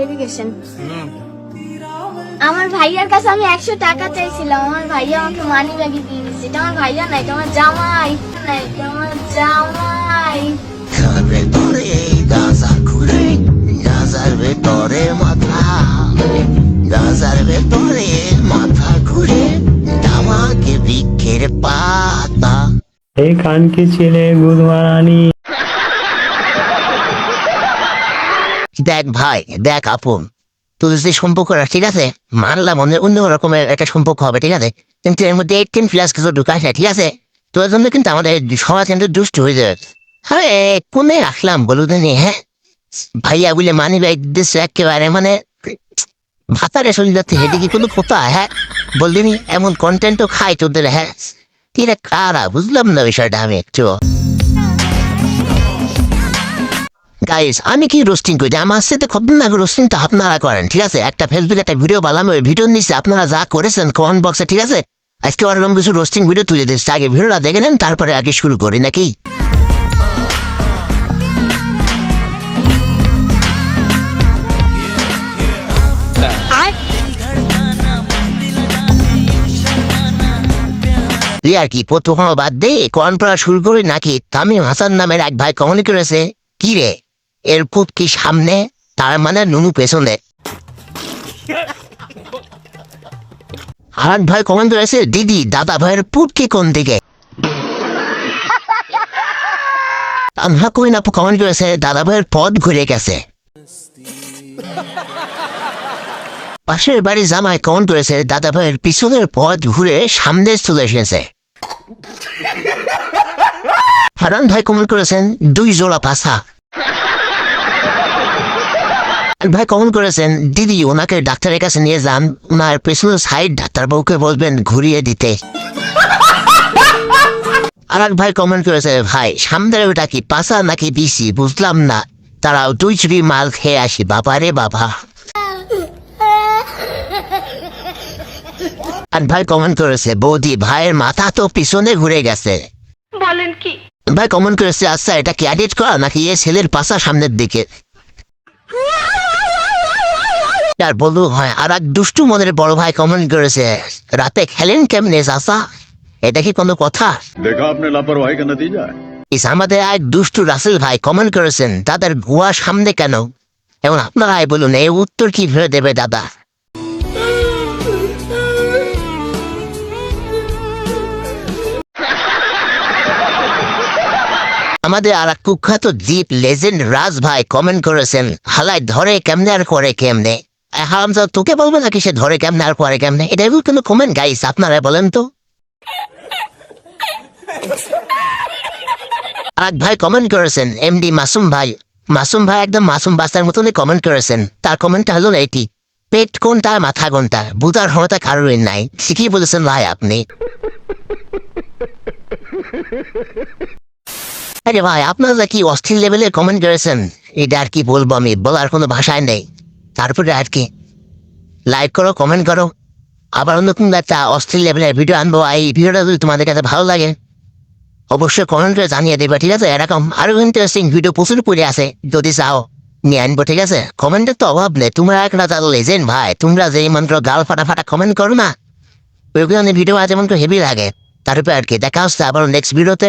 Education আমার ভাইয়ার কাছে আমি একশো টাকা চাইছিলাম। আমার ভাইয়া আমাকে মানি ব্যাগে দিয়ে দিচ্ছে। এটা আমার ভাইয়া নাই আমার জামাই। নাই আমার জামাই। ভেতরে গাজা ঘুরে গাজার ভেতরে মাথা গাজার ভেতরে মাথা ঘুরে বৃক্ষের পাতা। ছেলে গুদমারানি দেখ ভাই, দেখ আপন তোদের যে সম্পর্কটা, ঠিক আছে? মানলাম, অন্য রকমের একটা সম্পর্ক হবে, ঠিক আছে? কিন্তু এর মধ্যে এইটিন প্লাস কিছু ঢুকাস না ঠিক আছে? তোর জন্য কিন্তু আমাদের সমাজ কিন্তু দুষ্ট হয়ে যাবে। আরে, কোনে রাখলাম বলুন হ্যাঁ? ভাইয়া বলে, মানি ভাই, দিস একেবারে মানে ভাতারে শরীর যাচ্ছে কি কোনো কথা হ্যাঁ? বলদিনি, এমন কন্টেন্টও খাই তোদের হ্যাঁ? কি রে কারা, বুঝলাম না বিষয়টা আমি একটু। গাইস আমি কি রোস্টিং করি? আমার সাথে খবর রোস্টিং তো আপনারা করেন, ঠিক আছে? একটা ফেসবুকে একটা ভিডিও বানালাম, ওই ভিডিও নিচে আপনারা যা করেছেন কমেন্ট বক্সে ঠিক আছে? আজকে ওরকম কিছু রোস্টিং ভিডিও তুলে দিচ্ছে আগে ভিডিওটা দেখে নেন, তারপরে আগে শুরু করি, নাকি? আর কি, প্রথম বাদ দে কোরআন পড়া শুরু করি নাকি? তামিম হাসান নামের এক ভাই কমেন্ট করেছে, কি রে? এর পুত কি সামনে? তার মানে নুনু পেছনে। এক ভাই কমেন্ট করেছে, দিদি, দাদা ভাইয়ের পুত কি কোন দিকে? আমরা কই না কমেন্ট করেছে, দাদা ভাইয়ের পথ ঘুরে গেছে। পাশের বাড়ি জামাই কমেন্ট করেছে, দাদা ভাইয়ের পিছনের পথ ঘুরে সামনে চলে এসেছে। হারান ভাই কমেন্ট করেছেন, দুই জোড়া পাশা এক ভাই কমেন্ট করেছেন দিদি ওনাকে ডাক্তারের কাছে নিয়ে যান। ওনার পেছনের সাইড ডাক্তারবাবুকে বলবেন ঘুরিয়ে দিতে। আর এক ভাই কমেন্ট করেছে ভাই সামনের ওটা কি পাশা নাকি বিসি বুঝলাম না। তারাও দুই চুরি মাল খেয়ে আসি। বাবা রে বাবা। আর ভাই কমেন্ট করেছে বৌদি ভাইয়ের মাথা তো পিছনে ঘুরে গেছে। বলেন কি? ভাই কমেন্ট করেছে আচ্ছা এটা কি এডিট করা নাকি এ ছেলের পাশা সামনের দিকে? তার বন্ধু হয় আর এক দুষ্টু মনের বড় ভাই কমেন্ট করেছে রাতে খেলেন কেমনে চাষা এটা কি কোনো কথা ইসামাদের এক দুষ্টু রাসেল ভাই কমেন্ট করেছেন তাদের ভুয়া সামনে কেন এবং আপনারাই বলুন এই উত্তর কি ফেলে দেবে দাদা আমাদের আর কুখ্যাত দ্বীপ লেজেন্ড রাজ ভাই কমেন্ট করেছেন হালাই ধরে কেমনে আর করে কেমনে হারামজা তোকে বলব নাকি সে ধরে কেমনে আর করে কেমনে? এটা কিন্তু কমেন্ট গাইস আপনারা বলেন তো। এক ভাই কমেন্ট করেছেন এমডি মাসুম ভাই। মাসুম ভাই একদম মাসুম বাস্তার মতনই কমেন্ট করেছেন। তার কমেন্টটা হলো এইটি পেট কোনটা, মাথা কোনটা? বুধার ক্ষমতা কারোর নাই। ঠিকই বলেছেন ভাই আপনি। আরে ভাই, আপনারা কি অস্থির লেভেলে কমেন্ট করেছেন? এটা আর কি বলব আমি, বলার কোনো ভাষায় নেই। তারপরে আর কি। লাইক করো কমেন্ট করো। আবার নতুন একটা অস্থির লেভেলের ভিডিও আনব। এই ভিডিওটা যদি তোমাদের কাছে ভালো লাগে, অবশ্যই কমেন্ট করে জানিয়ে দেবে, ঠিক আছে? এরকম আরও ইন্টারেস্টিং ভিডিও প্রচুর পড়ে আছে। যদি চাও, নিয়ে আনব, ঠিক আছে? কমেন্টের তো অভাব নেই। তোমরা একটা তার লেজেন্ড ভাই। তোমরা যে মাত্র গাল ফাটা ফাটা কমেন্ট করো না, ওইগুলো ভিডিও আছে মাত্র হেভি লাগে। তারপরে আর কি, দেখা হচ্ছে আবার নেক্সট ভিডিওতে